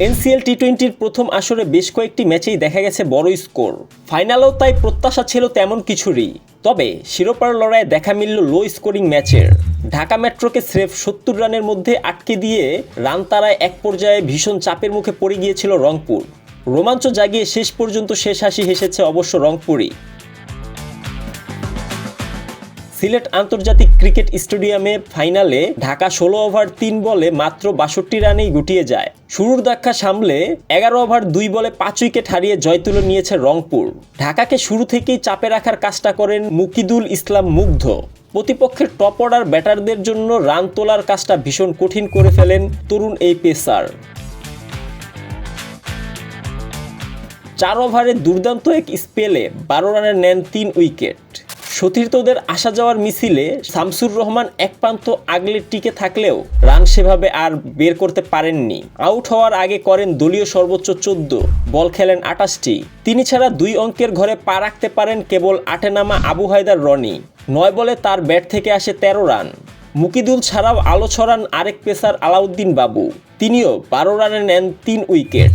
NCL টি টোয়েন্টির প্রথম আসরে বেশ কয়েকটি ম্যাচেই দেখা গেছে বড় স্কোর। ফাইনালেও তাই প্রত্যাশা ছিল তেমন কিছুরই। তবে শিরোপার লড়াইয়ে দেখা মিলল লো স্কোরিং ম্যাচের। ঢাকা মেট্রোকে স্রেফ সত্তর রানের মধ্যে আটকে দিয়ে রান তারায় এক পর্যায়ে ভীষণ চাপের মুখে পড়ে গিয়েছিল রংপুর। রোমাঞ্চ জাগিয়ে শেষ পর্যন্ত শেষ হাসি হেসেছে অবশ্য রংপুরই। সিলেট আন্তর্জাতিক ক্রিকেট স্টেডিয়ামে ফাইনালে ঢাকা ষোলো ওভার তিন বলে মাত্র বাষট্টি রানেই গুটিয়ে যায়। শুরুর ধাক্কা সামলে এগারো ওভার দুই বলে পাঁচ উইকেট হারিয়ে জয় তুলে নিয়েছে রংপুর। ঢাকাকে শুরু থেকেই চাপে রাখার কাজটা করেন মুকিদুল ইসলাম মুগ্ধ। প্রতিপক্ষের টপ অর্ডার ব্যাটারদের জন্য রান তোলার কাজটা ভীষণ কঠিন করে ফেলেন তরুণ এই পেসার। চার ওভারে দুর্দান্ত এক স্পেলে বারো রানে নেন তিন উইকেট। সতীর্থদের আসা যাওয়ার মিছিলে শামসুর রহমান এক প্রান্ত আগলে টিকে থাকলেও রান সেভাবে আর বের করতে পারেননি। আউট হওয়ার আগে করেন দলীয় সর্বোচ্চ চোদ্দ। বল খেলেন আটাশটি। তিনি ছাড়া দুই অঙ্কের ঘরে পা রাখতে পারেন কেবল আটে নামা আবু হায়দার রনি। নয় বলে তার ব্যাট থেকে আসে তেরো রান। মুকিদুল ছাড়াও আলো ছড়ান আরেক পেসার আলাউদ্দিন বাবু। তিনিও বারো রানে নেন তিন উইকেট।